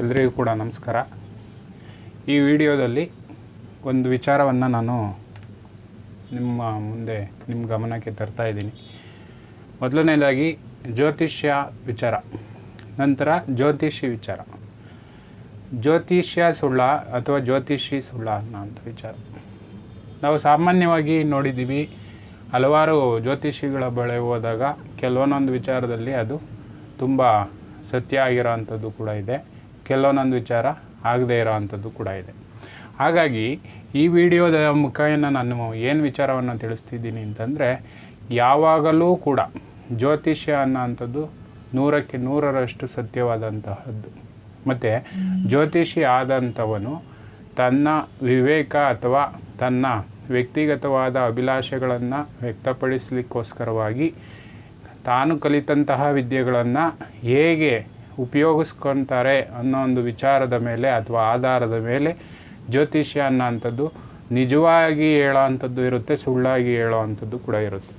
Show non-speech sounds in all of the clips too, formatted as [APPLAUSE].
ಎಲ್ರಿಗೂ ಕೂಡ ನಮಸ್ಕಾರ. ಈ ವಿಡಿಯೋದಲ್ಲಿ ಒಂದು ವಿಚಾರವನ್ನು ನಾನು ನಿಮ್ಮ ಮುಂದೆ ನಿಮ್ಮ ಗಮನಕ್ಕೆ ತರ್ತಾ ಇದ್ದೀನಿ. ಮೊದಲನೇದಾಗಿ, ಜ್ಯೋತಿಷ್ಯ ವಿಚಾರ. ನಂತರ ಜ್ಯೋತಿಷಿ ವಿಚಾರ. ಜ್ಯೋತಿಷ್ಯ ಸುಳ್ಳ ಅಥವಾ ಜ್ಯೋತಿಷಿ ಸುಳ್ಳ ಅಂತ ವಿಚಾರ. ನಾವು ಸಾಮಾನ್ಯವಾಗಿ ನೋಡಿದ್ದೀವಿ, ಹಲವಾರು ಜ್ಯೋತಿಷಿಗಳ ಬಳಿ ಹೋದಾಗ ಕೆಲವೊಂದೊಂದು ವಿಚಾರದಲ್ಲಿ ಅದು ತುಂಬ ಸತ್ಯ ಆಗಿರೋ ಅಂಥದ್ದು ಕೂಡ ಇದೆ. ಕೆಲವೊಂದೊಂದು ವಿಚಾರ ಆಗದೇ ಇರೋ ಅಂಥದ್ದು ಕೂಡ ಇದೆ. ಹಾಗಾಗಿ ಈ ವಿಡಿಯೋದ ಮುಖೇನ ನಾನು ಏನು ವಿಚಾರವನ್ನು ತಿಳಿಸ್ತಿದ್ದೀನಿ ಅಂತಂದರೆ ಯಾವಾಗಲೂ ಕೂಡ ಜ್ಯೋತಿಷ್ಯ ಅನ್ನೋಂಥದ್ದು ನೂರಕ್ಕೆ ನೂರರಷ್ಟು ಸತ್ಯವಾದಂತಹದ್ದು. ಮತ್ತು ಜ್ಯೋತಿಷಿ ಆದಂಥವನು ತನ್ನ ವಿವೇಕ ಅಥವಾ ತನ್ನ ವ್ಯಕ್ತಿಗತವಾದ ಅಭಿಲಾಷೆಗಳನ್ನು ವ್ಯಕ್ತಪಡಿಸಲಿಕ್ಕೋಸ್ಕರವಾಗಿ ತಾನು ಕಲಿತಂತಹ ವಿದ್ಯೆಗಳನ್ನು ಹೇಗೆ ಉಪಯೋಗಿಸ್ಕೊತಾರೆ ಅನ್ನೋ ಒಂದು ವಿಚಾರದ ಮೇಲೆ ಅಥವಾ ಆಧಾರದ ಮೇಲೆ ಜ್ಯೋತಿಷ್ಯ ಅನ್ನೋಂಥದ್ದು ನಿಜವಾಗಿ ಹೇಳೋ ಅಂಥದ್ದು ಇರುತ್ತೆ, ಸುಳ್ಳಾಗಿ ಹೇಳೋ ಅಂಥದ್ದು ಕೂಡ ಇರುತ್ತೆ.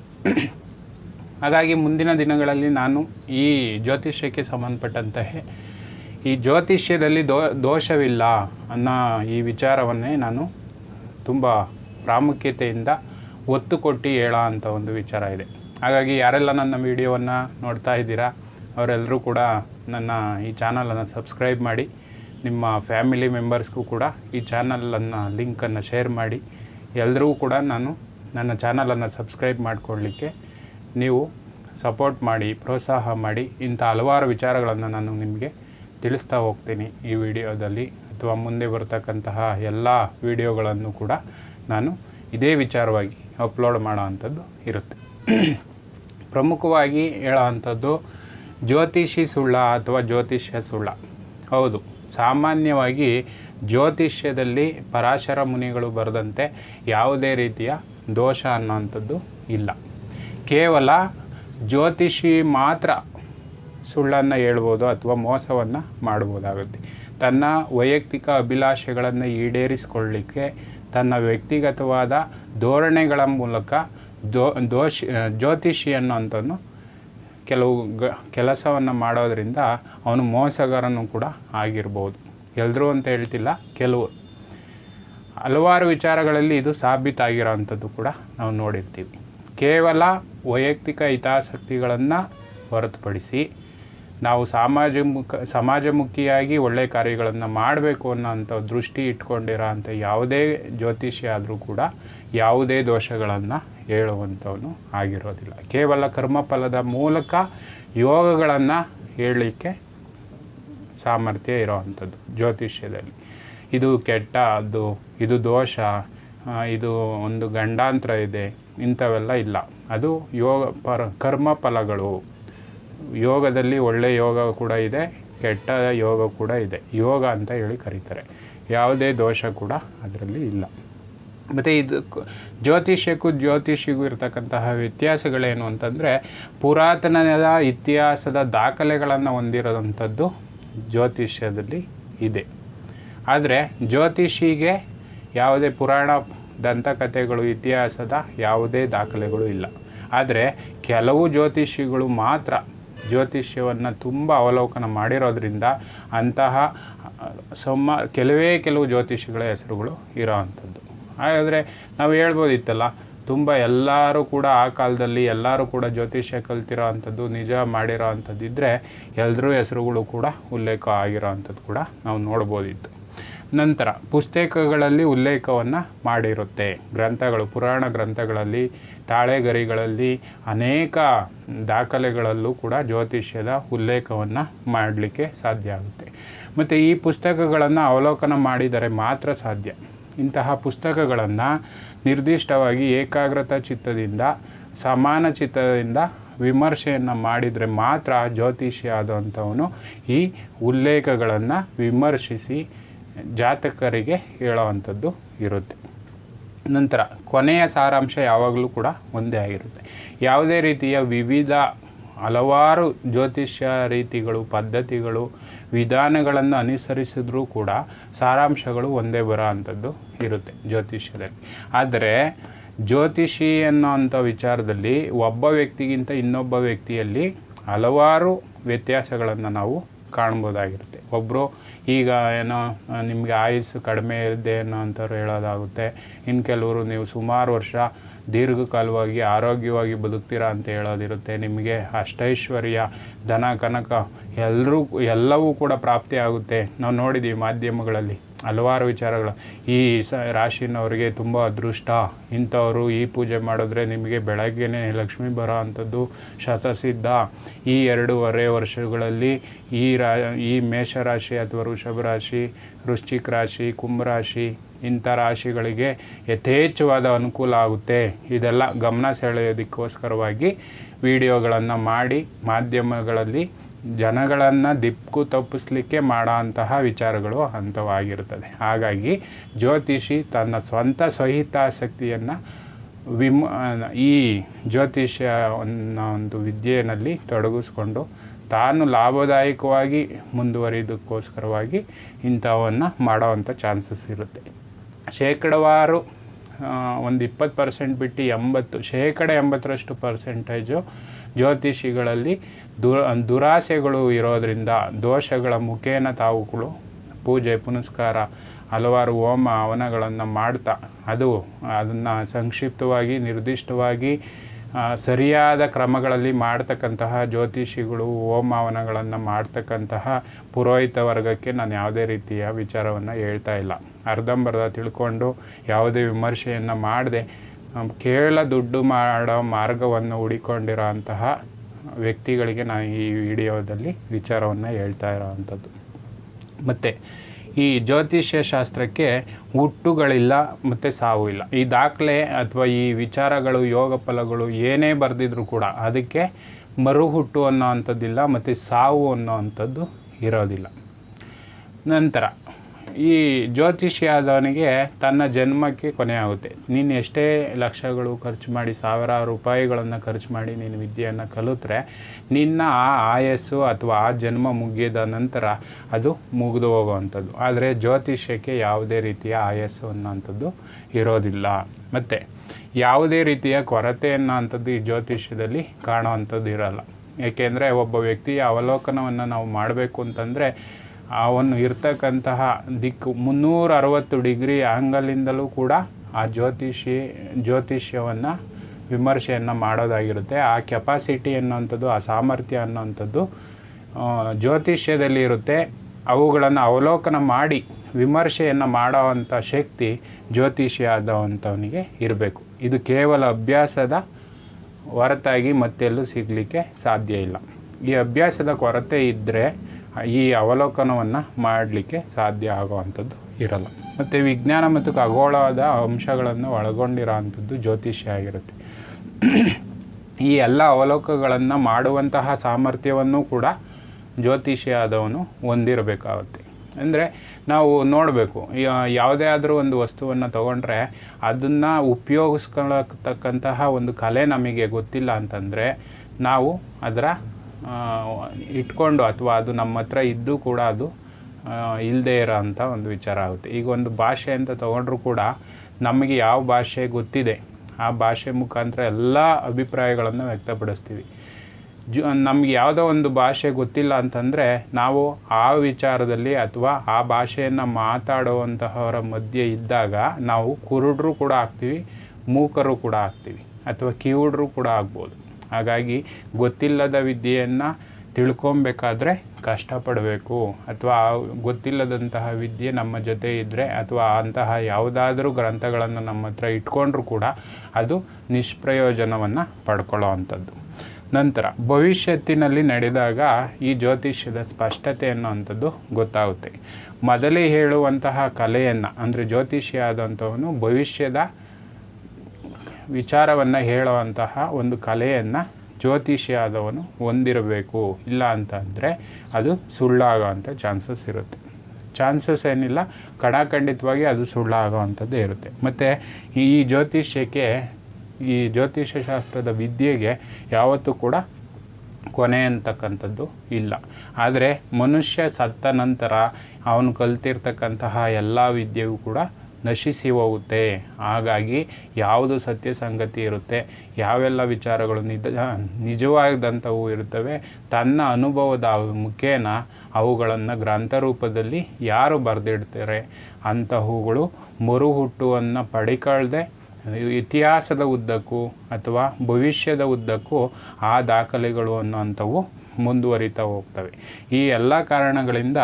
ಹಾಗಾಗಿ ಮುಂದಿನ ದಿನಗಳಲ್ಲಿ ನಾನು ಈ ಜ್ಯೋತಿಷ್ಯಕ್ಕೆ ಸಂಬಂಧಪಟ್ಟಂತಹ ಈ ಜ್ಯೋತಿಷ್ಯದಲ್ಲಿ ದೋ, ದೋಷವಿಲ್ಲ ಅನ್ನೋ ಈ ವಿಚಾರವನ್ನೇ ನಾನು ತುಂಬ ಪ್ರಾಮುಖ್ಯತೆಯಿಂದ ಒತ್ತು ಕೊಟ್ಟು ಹೇಳೋ ಅಂಥ ಒಂದು ವಿಚಾರ ಇದೆ. ಹಾಗಾಗಿ ಯಾರೆಲ್ಲ ನನ್ನ ವಿಡಿಯೋವನ್ನು ನೋಡ್ತಾ ಇದ್ದೀರಾ ಅವರೆಲ್ಲರೂ ಕೂಡ ನನ್ನ ಈ ಚಾನಲನ್ನು ಸಬ್ಸ್ಕ್ರೈಬ್ ಮಾಡಿ, ನಿಮ್ಮ ಫ್ಯಾಮಿಲಿ ಮೆಂಬರ್ಸ್ಗೂ ಕೂಡ ಈ ಚಾನಲನ್ನು, ಲಿಂಕನ್ನು ಶೇರ್ ಮಾಡಿ. ಎಲ್ಲರಿಗೂ ಕೂಡ ನಾನು ನನ್ನ ಚಾನಲನ್ನು ಸಬ್ಸ್ಕ್ರೈಬ್ ಮಾಡಿಕೊಳ್ಳಿಕ್ಕೆ ನೀವು ಸಪೋರ್ಟ್ ಮಾಡಿ, ಪ್ರೋತ್ಸಾಹ ಮಾಡಿ, ಇಂಥ ಹಲವಾರು ವಿಚಾರಗಳನ್ನು ನಾನು ನಿಮಗೆ ತಿಳಿಸ್ತಾ ಹೋಗ್ತೀನಿ ಈ ವಿಡಿಯೋದಲ್ಲಿ ಅಥವಾ ಮುಂದೆ ಬರ್ತಕ್ಕಂತಹ ಎಲ್ಲ ವಿಡಿಯೋಗಳನ್ನು ಕೂಡ ನಾನು ಇದೇ ವಿಚಾರವಾಗಿ ಅಪ್ಲೋಡ್ ಮಾಡೋ ಅಂಥದ್ದು ಇರುತ್ತೆ. [CLEARS THROAT] ಪ್ರಮುಖವಾಗಿ ಹೇಳೋ ಅಂಥದ್ದು ಜ್ಯೋತಿಷಿ ಸುಳ್ಳ ಅಥವಾ ಜ್ಯೋತಿಷ್ಯ ಸುಳ್ಳ. ಹೌದು, ಸಾಮಾನ್ಯವಾಗಿ ಜ್ಯೋತಿಷ್ಯದಲ್ಲಿ ಪರಾಶರ ಮುನಿಗಳು ಬರೆದಂತೆ ಯಾವುದೇ ರೀತಿಯ ದೋಷ ಅನ್ನೋವಂಥದ್ದು ಇಲ್ಲ. ಕೇವಲ ಜ್ಯೋತಿಷಿ ಮಾತ್ರ ಸುಳ್ಳನ್ನು ಹೇಳ್ಬೋದು ಅಥವಾ ಮೋಸವನ್ನು ಮಾಡ್ಬೋದಾಗುತ್ತೆ. ತನ್ನ ವೈಯಕ್ತಿಕ ಅಭಿಲಾಷೆಗಳನ್ನು ಈಡೇರಿಸಿಕೊಳ್ಳಿಕ್ಕೆ ತನ್ನ ವ್ಯಕ್ತಿಗತವಾದ ಧೋರಣೆಗಳ ಮೂಲಕ ದೋ, ದೋಷ, ಜ್ಯೋತಿಷಿ ಅನ್ನೋಂಥವನು ಕೆಲವು ಗ ಕೆಲಸವನ್ನು ಮಾಡೋದರಿಂದ ಅವನು ಮೋಸಗಾರನು ಕೂಡ ಆಗಿರ್ಬೋದು. ಎಲ್ಲರೂ ಅಂತ ಹೇಳ್ತಿಲ್ಲ, ಕೆಲವು. ಹಲವಾರು ವಿಚಾರಗಳಲ್ಲಿ ಇದು ಸಾಬೀತಾಗಿರೋ ಅಂಥದ್ದು ಕೂಡ ನಾವು ನೋಡಿರ್ತೀವಿ. ಕೇವಲ ವೈಯಕ್ತಿಕ ಹಿತಾಸಕ್ತಿಗಳನ್ನು ಹೊರತುಪಡಿಸಿ ನಾವು ಸಮಾಜಮುಖ ಸಮಾಜಮುಖಿಯಾಗಿ ಒಳ್ಳೆಯ ಕಾರ್ಯಗಳನ್ನು ಮಾಡಬೇಕು ಅನ್ನೋಂಥ ದೃಷ್ಟಿ ಇಟ್ಕೊಂಡಿರೋ ಅಂಥ ಯಾವುದೇ ಜ್ಯೋತಿಷ್ಯ ಆದರೂ ಕೂಡ ಯಾವುದೇ ದೋಷಗಳನ್ನು ಹೇಳುವಂಥವನು ಆಗಿರೋದಿಲ್ಲ. ಕೇವಲ ಕರ್ಮಫಲದ ಮೂಲಕ ಯೋಗಗಳನ್ನು ಹೇಳಲಿಕ್ಕೆ ಸಾಮರ್ಥ್ಯ ಇರೋವಂಥದ್ದು ಜ್ಯೋತಿಷ್ಯದಲ್ಲಿ. ಇದು ಕೆಟ್ಟ, ಅದು, ಇದು ದೋಷ ಇದು ಒಂದು ಗಂಡಾಂತರ ಇದೆ, ಇಂಥವೆಲ್ಲ ಇಲ್ಲ. ಅದು ಯೋಗ ಪರ ಕರ್ಮ ಫಲಗಳು ಯೋಗದಲ್ಲಿ ಒಳ್ಳೆ ಯೋಗ ಕೂಡ ಇದೆ, ಕೆಟ್ಟ ಯೋಗ ಕೂಡ ಇದೆ. ಯೋಗ ಅಂತ ಹೇಳಿ ಕರೀತಾರೆ. ಯಾವುದೇ ದೋಷ ಕೂಡ ಅದರಲ್ಲಿ ಇಲ್ಲ. ಮತ್ತು ಇದು ಜ್ಯೋತಿಷ್ಯಕ್ಕೂ ಜ್ಯೋತಿಷಿಗೂ ಇರತಕ್ಕಂತಹ ವ್ಯತ್ಯಾಸಗಳೇನು ಅಂತಂದರೆ ಪುರಾತನದ ಇತಿಹಾಸದ ದಾಖಲೆಗಳನ್ನು ಹೊಂದಿರೋವಂಥದ್ದು ಜ್ಯೋತಿಷ್ಯದಲ್ಲಿ ಇದೆ. ಆದರೆ ಜ್ಯೋತಿಷಿಗೆ ಯಾವುದೇ ಪುರಾಣ ದಂತಕಥೆಗಳು ಇತಿಹಾಸದ ಯಾವುದೇ ದಾಖಲೆಗಳು ಇಲ್ಲ. ಆದರೆ ಕೆಲವು ಜ್ಯೋತಿಷಿಗಳು ಮಾತ್ರ ಜ್ಯೋತಿಷ್ಯವನ್ನು ತುಂಬ ಅವಲೋಕನ ಮಾಡಿರೋದ್ರಿಂದ ಅಂತಹ ಸಮ, ಕೆಲವೇ ಕೆಲವು ಜ್ಯೋತಿಷಿಗಳ ಹೆಸರುಗಳು ಇರೋ ಅಂಥದ್ದು ಹಾಗಾದರೆ ನಾವು ಹೇಳ್ಬೋದಿತ್ತಲ್ಲ, ತುಂಬ ಎಲ್ಲರೂ ಕೂಡ ಆ ಕಾಲದಲ್ಲಿ ಎಲ್ಲರೂ ಕೂಡ ಜ್ಯೋತಿಷ್ಯ ಕಲ್ತಿರೋ ಅಂಥದ್ದು ನಿಜ ಮಾಡಿರೋ ಅಂಥದ್ದು ಇದ್ದರೆ ಎಲ್ಲರೂ ಹೆಸರುಗಳು ಕೂಡ ಉಲ್ಲೇಖ ಆಗಿರೋ ಅಂಥದ್ದು ಕೂಡ ನಾವು ನೋಡ್ಬೋದಿತ್ತು. ನಂತರ ಪುಸ್ತಕಗಳಲ್ಲಿ ಉಲ್ಲೇಖವನ್ನು ಮಾಡಿರುತ್ತೆ. ಗ್ರಂಥಗಳು, ಪುರಾಣ ಗ್ರಂಥಗಳಲ್ಲಿ, ತಾಳೆಗರಿಗಳಲ್ಲಿ ಅನೇಕ ದಾಖಲೆಗಳಲ್ಲೂ ಕೂಡ ಜ್ಯೋತಿಷ್ಯದ ಉಲ್ಲೇಖವನ್ನು ಮಾಡಲಿಕ್ಕೆ ಸಾಧ್ಯ ಆಗುತ್ತೆ. ಮತ್ತು ಈ ಪುಸ್ತಕಗಳನ್ನು ಅವಲೋಕನ ಮಾಡಿದರೆ ಮಾತ್ರ ಸಾಧ್ಯ. ಇಂತಹ ಪುಸ್ತಕಗಳನ್ನು ನಿರ್ದಿಷ್ಟವಾಗಿ ಏಕಾಗ್ರತಾ ಚಿತ್ತದಿಂದ, ಸಮಾನ ಚಿತ್ತದಿಂದ ವಿಮರ್ಶೆಯನ್ನು ಮಾಡಿದರೆ ಮಾತ್ರ ಜ್ಯೋತಿಷಿ ಆದಂಥವನು ಈ ಉಲ್ಲೇಖಗಳನ್ನು ವಿಮರ್ಶಿಸಿ ಜಾತಕರಿಗೆ ಹೇಳೋವಂಥದ್ದು ಇರುತ್ತೆ. ನಂತರ ಕೊನೆಯ ಸಾರಾಂಶ ಯಾವಾಗಲೂ ಕೂಡ ಒಂದೇ ಆಗಿರುತ್ತೆ. ಯಾವುದೇ ರೀತಿಯ ವಿವಿಧ ಹಲವಾರು ಜ್ಯೋತಿಷ್ಯ ರೀತಿಗಳು, ಪದ್ಧತಿಗಳು, ವಿಧಾನಗಳನ್ನು ಅನುಸರಿಸಿದ್ರೂ ಕೂಡ ಸಾರಾಂಶಗಳು ಒಂದೇ ಬರೋ ಅಂಥದ್ದು ಇರುತ್ತೆ ಜ್ಯೋತಿಷ್ಯದಲ್ಲಿ. ಆದರೆ ಜ್ಯೋತಿಷಿ ಅನ್ನೋ ಅಂಥ ವಿಚಾರದಲ್ಲಿ ಒಬ್ಬ ವ್ಯಕ್ತಿಗಿಂತ ಇನ್ನೊಬ್ಬ ವ್ಯಕ್ತಿಯಲ್ಲಿ ಹಲವಾರು ವ್ಯತ್ಯಾಸಗಳನ್ನು ನಾವು ಕಾಣ್ಬೋದಾಗಿರುತ್ತೆ. ಒಬ್ಬರು ಈಗ ಏನೋ ನಿಮಗೆ ಆಯುಸ್ಸು ಕಡಿಮೆ ಇದೆ ಅನ್ನೋ ಅಂಥವ್ರು ಹೇಳೋದಾಗುತ್ತೆ. ಇನ್ನು ಕೆಲವರು ನೀವು ಸುಮಾರು ವರ್ಷ ದೀರ್ಘಕಾಲವಾಗಿ ಆರೋಗ್ಯವಾಗಿ ಬದುಕ್ತೀರಾ ಅಂತ ಹೇಳೋದಿರುತ್ತೆ. ನಿಮಗೆ ಅಷ್ಟೈಶ್ವರ್ಯ, ಧನ, ಕನಕ ಎಲ್ಲರೂ ಎಲ್ಲವೂ ಕೂಡ ಪ್ರಾಪ್ತಿ ಆಗುತ್ತೆ. ನಾವು ನೋಡಿದ್ದೀವಿ ಮಾಧ್ಯಮಗಳಲ್ಲಿ ಹಲವಾರು ವಿಚಾರಗಳು. ಈ ಸ, ರಾಶಿನವರಿಗೆ ತುಂಬ ಅದೃಷ್ಟ. ಇಂಥವರು ಈ ಪೂಜೆ ಮಾಡಿದ್ರೆ ನಿಮಗೆ ಬೆಳಗ್ಗೆನೇ ಲಕ್ಷ್ಮಿ ಬರೋ ಅಂಥದ್ದು ಶತಸಿದ್ಧ. ಈ ಎರಡೂವರೆ ವರ್ಷಗಳಲ್ಲಿ ಈ ರಾ, ಈ ಮೇಷರಾಶಿ ಅಥವಾ ವೃಷಭ ರಾಶಿ ವೃಶ್ಚಿಕ ರಾಶಿ, ಕುಂಭರಾಶಿ ಇಂಥ ರಾಶಿಗಳಿಗೆ ಯಥೇಚ್ಛವಾದ ಅನುಕೂಲ ಆಗುತ್ತೆ. ಇದೆಲ್ಲ ಗಮನ ಸೆಳೆಯೋದಕ್ಕೋಸ್ಕರವಾಗಿ ವಿಡಿಯೋಗಳನ್ನು ಮಾಡಿ ಮಾಧ್ಯಮಗಳಲ್ಲಿ ಜನಗಳನ್ನು ದಿಕ್ಕು ತಪ್ಪಿಸ್ಲಿಕ್ಕೆ ಮಾಡೋ ಅಂತಹ ವಿಚಾರಗಳು ಹಂತವಾಗಿರುತ್ತದೆ. ಹಾಗಾಗಿ ಜ್ಯೋತಿಷಿ ತನ್ನ ಸ್ವಂತ ಸಹಿತಾಸಕ್ತಿಯನ್ನು ವಿಮ ಈ ಜ್ಯೋತಿಷ್ಯ ಒಂದು ವಿದ್ಯೆಯಲ್ಲಿ ತೊಡಗಿಸ್ಕೊಂಡು ತಾನು ಲಾಭದಾಯಕವಾಗಿ ಮುಂದುವರಿಯೋದಕ್ಕೋಸ್ಕರವಾಗಿ ಇಂಥವನ್ನು ಮಾಡೋವಂಥ ಚಾನ್ಸಸ್ ಇರುತ್ತೆ. ಶೇಕಡವಾರು ಒಂದು ಇಪ್ಪತ್ತು ಪರ್ಸೆಂಟ್ ಬಿಟ್ಟು ಎಂಬತ್ತು, ಶೇಕಡ ಎಂಬತ್ತರಷ್ಟು ಪರ್ಸೆಂಟೇಜು ಜ್ಯೋತಿಷಿಗಳಲ್ಲಿ ದುರ, ದುರಾಸೆಗಳು ಇರೋದರಿಂದ ದೋಷಗಳ ಮುಖೇನ ತಾವುಗಳು ಪೂಜೆ, ಪುನಸ್ಕಾರ, ಹಲವಾರು ಹೋಮ ಹವನಗಳನ್ನು ಮಾಡ್ತಾ, ಅದು ಅದನ್ನು ಸಂಕ್ಷಿಪ್ತವಾಗಿ, ನಿರ್ದಿಷ್ಟವಾಗಿ ಸರಿಯಾದ ಕ್ರಮಗಳಲ್ಲಿ ಮಾಡ್ತಕ್ಕಂತಹ ಜ್ಯೋತಿಷಿಗಳು, ಹೋಮವನಗಳನ್ನು ಮಾಡ್ತಕ್ಕಂತಹ ಪುರೋಹಿತ ವರ್ಗಕ್ಕೆ ನಾನು ಯಾವುದೇ ರೀತಿಯ ವಿಚಾರವನ್ನು ಹೇಳ್ತಾ ಇಲ್ಲ. ಅರ್ಧಂಬರ್ಧ ತಿಳ್ಕೊಂಡು ಯಾವುದೇ ವಿಮರ್ಶೆಯನ್ನು ಮಾಡದೆ ಕೇಳ ದುಡ್ಡು ಮಾಡೋ ಮಾರ್ಗವನ್ನು ಹುಡಿಕೊಂಡಿರೋ ವ್ಯಕ್ತಿಗಳಿಗೆ ನಾನು ಈ ವಿಡಿಯೋದಲ್ಲಿ ವಿಚಾರವನ್ನು ಹೇಳ್ತಾ ಇರೋ ಅಂಥದ್ದು ಮತ್ತು ಈ ಜ್ಯೋತಿಷ್ಯ ಶಾಸ್ತ್ರಕ್ಕೆ ಹುಟ್ಟುಗಳಿಲ್ಲ, ಮತ್ತು ಸಾವು ಇಲ್ಲ. ಈ ದಾಖಲೆ ಅಥವಾ ಈ ವಿಚಾರಗಳು, ಯೋಗ ಫಲಗಳು ಏನೇ ಬರೆದಿದ್ರು ಕೂಡ ಅದಕ್ಕೆ ಮರುಹುಟ್ಟು ಅನ್ನೋ ಅಂಥದ್ದಿಲ್ಲ, ಮತ್ತು ಸಾವು ಅನ್ನೋ ಅಂಥದ್ದು ಇರೋದಿಲ್ಲ. ನಂತರ ಈ ಜ್ಯೋತಿಷಿ ಆದವನಿಗೆ ತನ್ನ ಜನ್ಮಕ್ಕೆ ಕೊನೆ ಆಗುತ್ತೆ. ನೀನು ಎಷ್ಟೇ ಲಕ್ಷಗಳು ಖರ್ಚು ಮಾಡಿ, ಸಾವಿರಾರು ರೂಪಾಯಿಗಳನ್ನು ಖರ್ಚು ಮಾಡಿ ನೀನು ವಿದ್ಯೆಯನ್ನು ಕಲಿತ್ರೆ, ನಿನ್ನ ಆ ಆಯಸ್ಸು ಅಥವಾ ಆ ಜನ್ಮ ಮುಗಿದ ನಂತರ ಅದು ಮುಗಿದು ಹೋಗುವಂಥದ್ದು. ಆದರೆ ಜ್ಯೋತಿಷ್ಯಕ್ಕೆ ಯಾವುದೇ ರೀತಿಯ ಆಯಸ್ಸು ಅನ್ನೋಂಥದ್ದು ಇರೋದಿಲ್ಲ. ಮತ್ತು ಯಾವುದೇ ರೀತಿಯ ಕೊರತೆ ಅನ್ನೋಂಥದ್ದು ಈ ಜ್ಯೋತಿಷ್ಯದಲ್ಲಿ ಕಾಣುವಂಥದ್ದು ಇರಲ್ಲ. ಏಕೆಂದರೆ ಒಬ್ಬ ವ್ಯಕ್ತಿಯ ಅವಲೋಕನವನ್ನು ನಾವು ಮಾಡಬೇಕು ಅಂತಂದರೆ ಅವನು ಇರ್ತಕ್ಕಂತಹ ದಿಕ್ಕು ಮುನ್ನೂರ ಅರವತ್ತು ಡಿಗ್ರಿ ಆ್ಯಂಗಲಿಂದಲೂ ಕೂಡ ಆ ಜ್ಯೋತಿಷಿ ಜ್ಯೋತಿಷ್ಯವನ್ನು ವಿಮರ್ಶೆಯನ್ನು ಮಾಡೋದಾಗಿರುತ್ತೆ. ಆ ಕೆಪಾಸಿಟಿ ಅನ್ನೋಂಥದ್ದು ಆ ಸಾಮರ್ಥ್ಯ ಅನ್ನೋಂಥದ್ದು ಆ, ಜ್ಯೋತಿಷ್ಯದಲ್ಲಿ ಇರುತ್ತೆ. ಅವುಗಳನ್ನು ಅವಲೋಕನ ಮಾಡಿ ವಿಮರ್ಶೆಯನ್ನು ಮಾಡೋವಂಥ ಶಕ್ತಿ ಜ್ಯೋತಿಷ್ಯ ಆದವಂಥವನಿಗೆ ಇರಬೇಕು. ಇದು ಕೇವಲ ಅಭ್ಯಾಸದ ಹೊರತಾಗಿ ಮತ್ತೆಲ್ಲೂ ಸಿಗಲಿಕ್ಕೆ ಸಾಧ್ಯ ಇಲ್ಲ. ಈ ಅಭ್ಯಾಸದ ಕೊರತೆ ಇದ್ದರೆ ಈ ಅವಲೋಕನವನ್ನು ಮಾಡಲಿಕ್ಕೆ ಸಾಧ್ಯ ಆಗುವಂಥದ್ದು ಇರಲ್ಲ. ಮತ್ತು ವಿಜ್ಞಾನ ಮತ್ತು ಖಗೋಳದ ಅಂಶಗಳನ್ನು ಒಳಗೊಂಡಿರೋ ಅಂಥದ್ದು ಜ್ಯೋತಿಷ್ಯ ಆಗಿರುತ್ತೆ. ಈ ಎಲ್ಲ ಅವಲೋಕಗಳನ್ನು ಮಾಡುವಂತಹ ಸಾಮರ್ಥ್ಯವನ್ನು ಕೂಡ ಜ್ಯೋತಿಷ್ಯ ಆದವನು ಹೊಂದಿರಬೇಕಾಗುತ್ತೆ. ಅಂದರೆ ನಾವು ನೋಡಬೇಕು ಯಾವುದೇ ಆದರೂ ಒಂದು ವಸ್ತುವನ್ನು ತಗೊಂಡ್ರೆ ಅದನ್ನು ಉಪಯೋಗಿಸ್ಕೊಳತಕ್ಕಂತಹ ಒಂದು ಕಲೆ ನಮಗೆ ಗೊತ್ತಿಲ್ಲ ಅಂತಂದರೆ ನಾವು ಅದರ ಇಟ್ಕೊಂಡು ಅಥವಾ ಅದು ನಮ್ಮ ಹತ್ರ ಇದ್ದು ಕೂಡ ಅದು ಇಲ್ಲದೇ ಇರೋ ಅಂಥ ಒಂದು ವಿಚಾರ ಆಗುತ್ತೆ. ಈಗ ಒಂದು ಭಾಷೆ ಅಂತ ತಗೊಂಡ್ರೂ ಕೂಡ ನಮಗೆ ಯಾವ ಭಾಷೆ ಗೊತ್ತಿದೆ, ಆ ಭಾಷೆ ಮುಖಾಂತರ ಎಲ್ಲ ಅಭಿಪ್ರಾಯಗಳನ್ನು ವ್ಯಕ್ತಪಡಿಸ್ತೀವಿ. ಜು, ನಮ್ಗೆ ಯಾವುದೋ ಒಂದು ಭಾಷೆ ಗೊತ್ತಿಲ್ಲ ಅಂತಂದರೆ ನಾವು ಆ ವಿಚಾರದಲ್ಲಿ ಅಥವಾ ಆ ಭಾಷೆಯನ್ನು ಮಾತಾಡುವಂತಹವರ ಮಧ್ಯೆ ಇದ್ದಾಗ ನಾವು ಕುರುಡರು ಕೂಡ ಆಗ್ತೀವಿ, ಮೂಕರು ಕೂಡ ಆಗ್ತೀವಿ ಅಥವಾ ಕಿವುಡರು ಕೂಡ ಆಗ್ಬೋದು. ಹಾಗಾಗಿ ಗೊತ್ತಿಲ್ಲದ ವಿದ್ಯೆಯನ್ನು ತಿಳ್ಕೊಬೇಕಾದ್ರೆ ಕಷ್ಟಪಡಬೇಕು. ಅಥವಾ ಗೊತ್ತಿಲ್ಲದಂತಹ ವಿದ್ಯೆ ನಮ್ಮ ಜೊತೆ ಇದ್ದರೆ ಅಥವಾ ಅಂತಹ ಯಾವುದಾದ್ರೂ ಗ್ರಂಥಗಳನ್ನು ನಮ್ಮ ಹತ್ರ ಇಟ್ಕೊಂಡ್ರೂ ಕೂಡ ಅದು ನಿಷ್ಪ್ರಯೋಜನವನ್ನು ಪಡ್ಕೊಳ್ಳೋ ಅಂಥದ್ದು. ನಂತರ ಭವಿಷ್ಯತ್ತಿನಲ್ಲಿ ನಡೆದಾಗ ಈ ಜ್ಯೋತಿಷ್ಯದ ಸ್ಪಷ್ಟತೆ ಅನ್ನೋವಂಥದ್ದು ಗೊತ್ತಾಗುತ್ತೆ. ಮೊದಲೇ ಹೇಳುವಂತಹ ಕಲೆಯನ್ನು, ಅಂದರೆ ಜ್ಯೋತಿಷ್ಯ ಆದಂಥವನು ಭವಿಷ್ಯದ ವಿಚಾರವನ್ನು ಹೇಳುವಂತಹ ಒಂದು ಕಲೆಯನ್ನು ಜ್ಯೋತಿಷಿಯಾದವನು ಹೊಂದಿರಬೇಕು. ಇಲ್ಲ ಅಂತಂದರೆ ಅದು ಸುಳ್ಳಾಗೋವಂಥ ಚಾನ್ಸಸ್ ಇರುತ್ತೆ. ಚಾನ್ಸಸ್ ಏನಿಲ್ಲ ಕಡಾಖಂಡಿತವಾಗಿ ಅದು ಸುಳ್ಳಾಗೋವಂಥದ್ದು ಇರುತ್ತೆ. ಮತ್ತು ಈ ಜ್ಯೋತಿಷ್ಯಕ್ಕೆ, ಈ ಜ್ಯೋತಿಷ್ಯ ಶಾಸ್ತ್ರದ ವಿದ್ಯೆಗೆ ಯಾವತ್ತೂ ಕೂಡ ಕೊನೆ ಅಂತಕ್ಕಂಥದ್ದು ಇಲ್ಲ. ಆದರೆ ಮನುಷ್ಯ ಸತ್ತ ನಂತರ, ಅವನು ಕಲ್ತಿರ್ತಕ್ಕಂತಹ ಎಲ್ಲ ವಿದ್ಯೆಯೂ ಕೂಡ ನಶಿಸಿ ಹೋಗುತ್ತೆ ಹಾಗಾಗಿ ಯಾವುದು ಸತ್ಯ ಸಂಗತಿ ಇರುತ್ತೆ, ಯಾವೆಲ್ಲ ವಿಚಾರಗಳು ನಿಜ, ನಿಜವಾದಂಥವು ಇರುತ್ತವೆ, ತನ್ನ ಅನುಭವದ ಮುಖೇನ ಅವುಗಳನ್ನು ಗ್ರಂಥ ರೂಪದಲ್ಲಿ ಯಾರು ಬರೆದಿಡ್ತಾರೆ? ಅಂತಹವುಗಳು ಮರುಹುಟ್ಟುವನ್ನು ಪಡಿಕಳ್ದೆ ಇತಿಹಾಸದ ಉದ್ದಕ್ಕೂ ಅಥವಾ ಭವಿಷ್ಯದ ಉದ್ದಕ್ಕೂ ಆ ದಾಖಲೆಗಳು ಅನ್ನುವಂಥವು ಮುಂದುವರಿತಾ ಹೋಗ್ತವೆ. ಈ ಎಲ್ಲ ಕಾರಣಗಳಿಂದ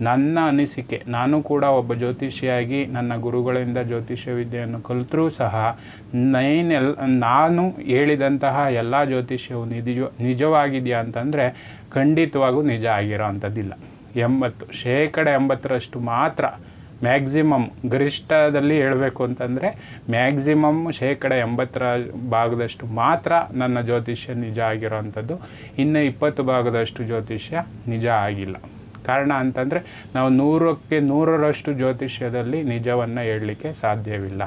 ನನ್ನ ಅನಿಸಿಕೆ, ನಾನು ಕೂಡ ಒಬ್ಬ ಜ್ಯೋತಿಷಿಯಾಗಿ ನನ್ನ ಗುರುಗಳಿಂದ ಜ್ಯೋತಿಷ್ಯ ವಿದ್ಯೆಯನ್ನು ಕಲಿತರೂ ಸಹ ನೈನೆಲ್ ನಾನು ಹೇಳಿದಂತಹ ಎಲ್ಲ ಜ್ಯೋತಿಷ್ಯವು ನಿಜ ನಿಜವಾಗಿದೆಯಾ ಅಂತಂದರೆ ಖಂಡಿತವಾಗೂ ನಿಜ ಆಗಿರೋ ಅಂಥದ್ದಿಲ್ಲ. ಎಂಬತ್ತು, ಶೇಕಡ ಎಂಬತ್ತರಷ್ಟು ಮಾತ್ರ ಮ್ಯಾಕ್ಸಿಮಮ್ ಗರಿಷ್ಠದಲ್ಲಿ ಹೇಳಬೇಕು ಅಂತಂದರೆ ಮ್ಯಾಕ್ಸಿಮಮ್ ಶೇಕಡ ಎಂಬತ್ತರ ಭಾಗದಷ್ಟು ಮಾತ್ರ ನನ್ನ ಜ್ಯೋತಿಷ್ಯ ನಿಜ ಆಗಿರೋವಂಥದ್ದು. ಇನ್ನು ಇಪ್ಪತ್ತು ಭಾಗದಷ್ಟು ಜ್ಯೋತಿಷ್ಯ ನಿಜ ಆಗಿಲ್ಲ. ಕಾರಣ ಅಂತಂದರೆ, ನಾವು ನೂರಕ್ಕೆ ನೂರರಷ್ಟು ಜ್ಯೋತಿಷ್ಯದಲ್ಲಿ ನಿಜವನ್ನು ಹೇಳಲಿಕ್ಕೆ ಸಾಧ್ಯವಿಲ್ಲ.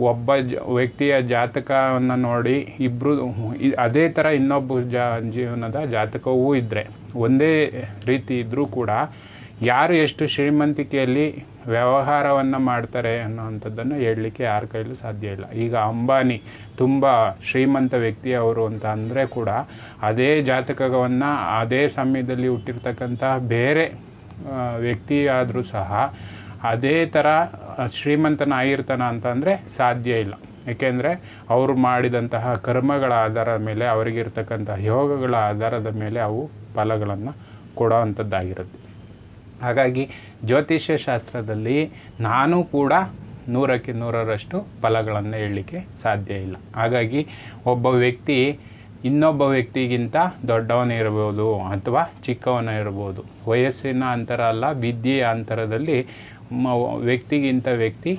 ಒಬ್ಬ ಜ, ವ್ಯಕ್ತಿಯ ಜಾತಕವನ್ನು ನೋಡಿ ಇಬ್ಬರು ಅದೇ ಥರ ಇನ್ನೊಬ್ಬ ಜಾ, ಜೀವನದ ಜಾತಕವೂ ಇದ್ದರೆ ಒಂದೇ ರೀತಿ ಇದ್ದರೂ ಕೂಡ, ಯಾರು ಎಷ್ಟು ಶ್ರೀಮಂತಿಕೆಯಲ್ಲಿ ವ್ಯವಹಾರವನ್ನು ಮಾಡ್ತಾರೆ ಅನ್ನೋವಂಥದ್ದನ್ನು ಹೇಳಲಿಕ್ಕೆ ಯಾರ ಕೈಲೂ ಸಾಧ್ಯ ಇಲ್ಲ. ಈಗ ಅಂಬಾನಿ ತುಂಬ ಶ್ರೀಮಂತ ವ್ಯಕ್ತಿ ಅವರು ಅಂತ ಅಂದರೆ ಕೂಡ ಅದೇ ಜಾತಕವನ್ನು ಅದೇ ಸಮಯದಲ್ಲಿ ಹುಟ್ಟಿರ್ತಕ್ಕಂತಹ ಬೇರೆ ವ್ಯಕ್ತಿಯಾದರೂ ಸಹ ಅದೇ ಥರ ಶ್ರೀಮಂತನ ಆಗಿರ್ತಾನ ಅಂತಂದರೆ ಸಾಧ್ಯ ಇಲ್ಲ. ಏಕೆಂದರೆ ಅವರು ಮಾಡಿದಂತಹ ಕರ್ಮಗಳ ಆಧಾರದ ಮೇಲೆ ಅವರಿಗಿರ್ತಕ್ಕಂಥ ಯೋಗಗಳ ಆಧಾರದ ಮೇಲೆ ಅವು ಫಲಗಳನ್ನು ಕೊಡೋ ಅಂಥದ್ದಾಗಿರುತ್ತೆ. ಹಾಗಾಗಿ ಜ್ಯೋತಿಷ್ಯ ಶಾಸ್ತ್ರದಲ್ಲಿ ನಾನು ಕೂಡ ನೂರಕ್ಕೆ ನೂರರಷ್ಟು ಫಲಗಳನ್ನು ಹೇಳಲಿಕ್ಕೆ ಸಾಧ್ಯ ಇಲ್ಲ. ಹಾಗಾಗಿ ಒಬ್ಬ ವ್ಯಕ್ತಿ ಇನ್ನೊಬ್ಬ ವ್ಯಕ್ತಿಗಿಂತ ದೊಡ್ಡವನಿರ್ಬೋದು ಅಥವಾ ಚಿಕ್ಕವನ ಇರ್ಬೋದು, ವಯಸ್ಸಿನ ಅಂತರ ಅಲ್ಲ, ವಿದ್ಯೆಯ ಅಂತರದಲ್ಲಿ ವ್ಯಕ್ತಿಗಿಂತ ವ್ಯಕ್ತಿ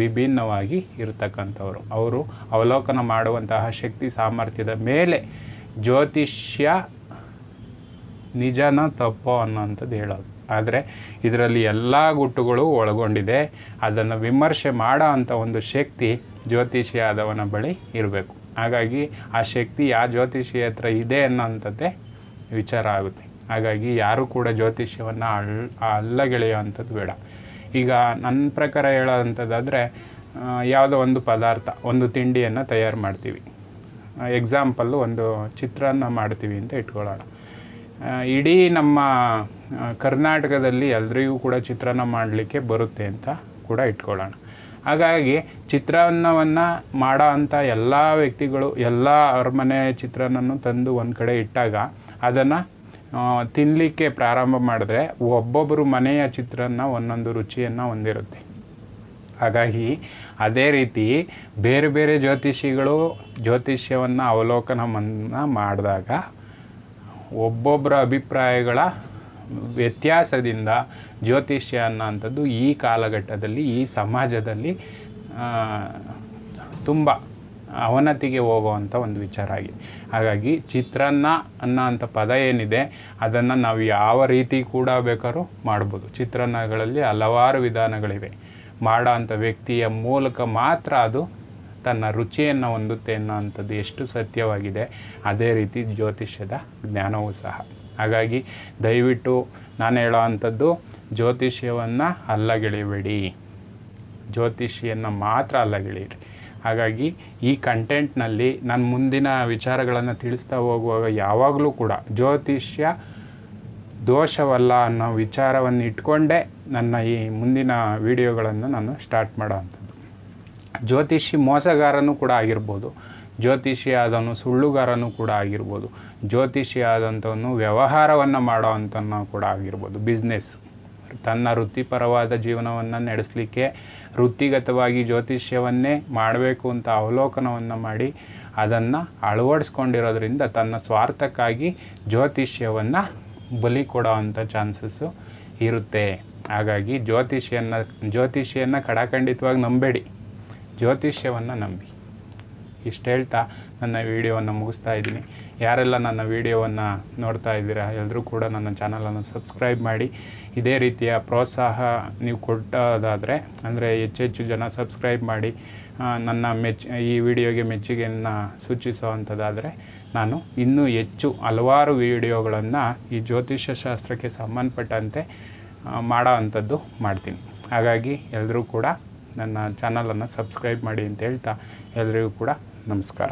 ವಿಭಿನ್ನವಾಗಿ ಇರತಕ್ಕಂಥವ್ರು. ಅವರು ಅವಲೋಕನ ಮಾಡುವಂತಹ ಶಕ್ತಿ ಸಾಮರ್ಥ್ಯದ ಮೇಲೆ ಜ್ಯೋತಿಷ್ಯ ನಿಜನ ತಪ್ಪೋ ಅನ್ನೋಂಥದ್ದು ಹೇಳೋದು. ಆದರೆ ಇದರಲ್ಲಿ ಎಲ್ಲ ಗುಟ್ಟುಗಳು ಒಳಗೊಂಡಿದೆ. ಅದನ್ನು ವಿಮರ್ಶೆ ಮಾಡೋ ಅಂಥ ಒಂದು ಶಕ್ತಿ ಜ್ಯೋತಿಷಿಯಾದವನ ಬಳಿ ಇರಬೇಕು. ಹಾಗಾಗಿ ಆ ಶಕ್ತಿ ಯಾವ ಜ್ಯೋತಿಷಿ ಹತ್ರ ಇದೆ ಅನ್ನೋಂಥದ್ದೇ ವಿಚಾರ ಆಗುತ್ತೆ. ಹಾಗಾಗಿ ಯಾರೂ ಕೂಡ ಜ್ಯೋತಿಷ್ಯವನ್ನು ಅಲ್ಲ ಅಲ್ಲಗೆಳೆಯುವಂಥದ್ದು ಬೇಡ. ಈಗ ನನ್ನ ಪ್ರಕಾರ ಹೇಳೋವಂಥದ್ದಾದರೆ ಯಾವುದೋ ಒಂದು ಪದಾರ್ಥ ಒಂದು ತಿಂಡಿಯನ್ನು ತಯಾರು ಮಾಡ್ತೀವಿ. ಎಕ್ಸಾಂಪಲ್ಲು ಒಂದು ಚಿತ್ರಾನ್ನ ಮಾಡ್ತೀವಿ ಅಂತ ಇಟ್ಕೊಳ್ಳೋಣ. ಆ, ಇಡೀ ನಮ್ಮ ಕರ್ನಾಟಕದಲ್ಲಿ ಎಲ್ರಿಗೂ ಕೂಡ ಚಿತ್ರಾನ್ನ ಮಾಡಲಿಕ್ಕೆ ಬರುತ್ತೆ ಅಂತ ಕೂಡ ಇಟ್ಕೊಳ್ಳೋಣ. ಹಾಗಾಗಿ ಚಿತ್ರಾನ್ನವನ್ನು ಮಾಡೋ ಅಂಥ ಎಲ್ಲ ವ್ಯಕ್ತಿಗಳು, ಎಲ್ಲ ಅವ್ರ ಮನೆ ಚಿತ್ರಾನ್ನನ್ನು ತಂದು ಒಂದು ಕಡೆ ಇಟ್ಟಾಗ ಅದನ್ನು ತಿನ್ನಲಿಕ್ಕೆ ಪ್ರಾರಂಭ ಮಾಡಿದ್ರೆ ಒಬ್ಬೊಬ್ಬರು ಮನೆಯ ಚಿತ್ರಾನ್ನ ಒಂದೊಂದು ರುಚಿಯನ್ನು ಹೊಂದಿರುತ್ತೆ. ಹಾಗಾಗಿ ಅದೇ ರೀತಿ ಬೇರೆ ಬೇರೆ ಜ್ಯೋತಿಷಿಗಳು ಜ್ಯೋತಿಷ್ಯವನ್ನು ಅವಲೋಕನವನ್ನು ಮಾಡಿದಾಗ ಒಬ್ಬೊಬ್ಬರ ಅಭಿಪ್ರಾಯಗಳ ವ್ಯತ್ಯಾಸದಿಂದ ಜ್ಯೋತಿಷ್ಯ ಅನ್ನೋಂಥದ್ದು ಈ ಕಾಲಘಟ್ಟದಲ್ಲಿ, ಈ ಸಮಾಜದಲ್ಲಿ ತುಂಬ ಅವನತಿಗೆ ಹೋಗುವಂಥ ಒಂದು ವಿಚಾರ ಆಗಿದೆ. ಹಾಗಾಗಿ ಚಿತ್ರಾನ್ನ ಅನ್ನೋಂಥ ಪದ ಏನಿದೆ, ಅದನ್ನು ನಾವು ಯಾವ ರೀತಿ ಕೂಡ ಬೇಕಾದ್ರೂ ಮಾಡ್ಬೋದು. ಚಿತ್ರಾನ್ನಗಳಲ್ಲಿ ಹಲವಾರು ವಿಧಾನಗಳಿವೆ. ಮಾಡೋ ಅಂಥ ವ್ಯಕ್ತಿಯ ಮೂಲಕ ಮಾತ್ರ ಅದು ತನ್ನ ರುಚಿಯನ್ನು ಹೊಂದುತ್ತೆ ಅನ್ನೋವಂಥದ್ದು ಎಷ್ಟು ಸತ್ಯವಾಗಿದೆ, ಅದೇ ರೀತಿ ಜ್ಯೋತಿಷ್ಯದ ಜ್ಞಾನವೂ ಸಹ. ಹಾಗಾಗಿ ದಯವಿಟ್ಟು ನಾನು ಹೇಳೋ ಅಂಥದ್ದು, ಜ್ಯೋತಿಷ್ಯವನ್ನು ಅಲ್ಲಗೆಳಿಬೇಡಿ. ಜ್ಯೋತಿಷಿಯನ್ನು ಮಾತ್ರ ಅಲ್ಲಗೆಳೀರಿ ಹಾಗಾಗಿ ಈ ಕಂಟೆಂಟ್ನಲ್ಲಿ ನಾನು ಮುಂದಿನ ವಿಚಾರಗಳನ್ನು ತಿಳಿಸ್ತಾ ಹೋಗುವಾಗ ಯಾವಾಗಲೂ ಕೂಡ ಜ್ಯೋತಿಷ್ಯ ದೋಷವಲ್ಲ ಅನ್ನೋ ವಿಚಾರವನ್ನು ಇಟ್ಕೊಂಡೇ ನನ್ನ ಈ ಮುಂದಿನ ವಿಡಿಯೋಗಳನ್ನು ನಾನು ಸ್ಟಾರ್ಟ್ ಮಾಡೋ ಅಂಥದ್ದು. ಜ್ಯೋತಿಷಿ ಮೋಸಗಾರನೂ ಕೂಡ ಆಗಿರ್ಬೋದು. ಜ್ಯೋತಿಷಿ ಆದವನು ಸುಳ್ಳುಗಾರನೂ ಕೂಡ ಆಗಿರ್ಬೋದು. ಜ್ಯೋತಿಷಿ ಆದಂಥವನು ವ್ಯವಹಾರವನ್ನು ಮಾಡೋ ಅಂಥವನು ಕೂಡ ಆಗಿರ್ಬೋದು. ಬಿಸ್ನೆಸ್ ತನ್ನ ವೃತ್ತಿಪರವಾದ ಜೀವನವನ್ನು ನಡೆಸಲಿಕ್ಕೆ ವೃತ್ತಿಗತವಾಗಿ ಜ್ಯೋತಿಷ್ಯವನ್ನೇ ಮಾಡಬೇಕು ಅಂತ ಅವಲೋಕನವನ್ನು ಮಾಡಿ ಅದನ್ನು ಅಳವಡಿಸ್ಕೊಂಡಿರೋದ್ರಿಂದ ತನ್ನ ಸ್ವಾರ್ಥಕ್ಕಾಗಿ ಜ್ಯೋತಿಷ್ಯವನ್ನು ಬಲಿ ಕೊಡೋ ಅಂಥ ಚಾನ್ಸಸ್ಸು ಇರುತ್ತೆ. ಹಾಗಾಗಿ ಜ್ಯೋತಿಷಿಯನ್ನು ಜ್ಯೋತಿಷಿಯನ್ನು ಕಡಾಖಂಡಿತವಾಗಿ ನಂಬೇಡಿ. ಜ್ಯೋತಿಷ್ಯವನ್ನು ನಂಬಿ. ಇಷ್ಟು ಹೇಳ್ತಾ ನನ್ನ ವಿಡಿಯೋವನ್ನು ಮುಗಿಸ್ತಾ ಇದ್ದೀನಿ. ಯಾರೆಲ್ಲ ನನ್ನ ವಿಡಿಯೋವನ್ನು ನೋಡ್ತಾ ಇದ್ದೀರಾ ಎಲ್ಲರೂ ಕೂಡ ನನ್ನ ಚಾನಲನ್ನು ಸಬ್ಸ್ಕ್ರೈಬ್ ಮಾಡಿ. ಇದೇ ರೀತಿಯ ಪ್ರೋತ್ಸಾಹ ನೀವು ಕೊಟ್ಟೋದಾದರೆ, ಅಂದರೆ ಹೆಚ್ಚೆಚ್ಚು ಜನ ಸಬ್ಸ್ಕ್ರೈಬ್ ಮಾಡಿ ನನ್ನ ಮೆಚ್ ಈ ವಿಡಿಯೋಗೆ ಮೆಚ್ಚುಗೆಯನ್ನು ಸೂಚಿಸುವಂಥದ್ದಾದರೆ ನಾನು ಇನ್ನೂ ಹೆಚ್ಚು ಹಲವಾರು ವಿಡಿಯೋಗಳನ್ನು ಈ ಜ್ಯೋತಿಷ್ಯ ಶಾಸ್ತ್ರಕ್ಕೆ ಸಂಬಂಧಪಟ್ಟಂತೆ ಮಾಡೋ ಅಂಥದ್ದು ಮಾಡ್ತೀನಿ. ಹಾಗಾಗಿ ಎಲ್ಲರೂ ಕೂಡ ನನ್ನ ಚಾನಲನ್ನು ಸಬ್ಸ್ಕ್ರೈಬ್ ಮಾಡಿ ಅಂತ ಹೇಳ್ತಾ ಎಲ್ಲರಿಗೂ ಕೂಡ ನಮಸ್ಕಾರ.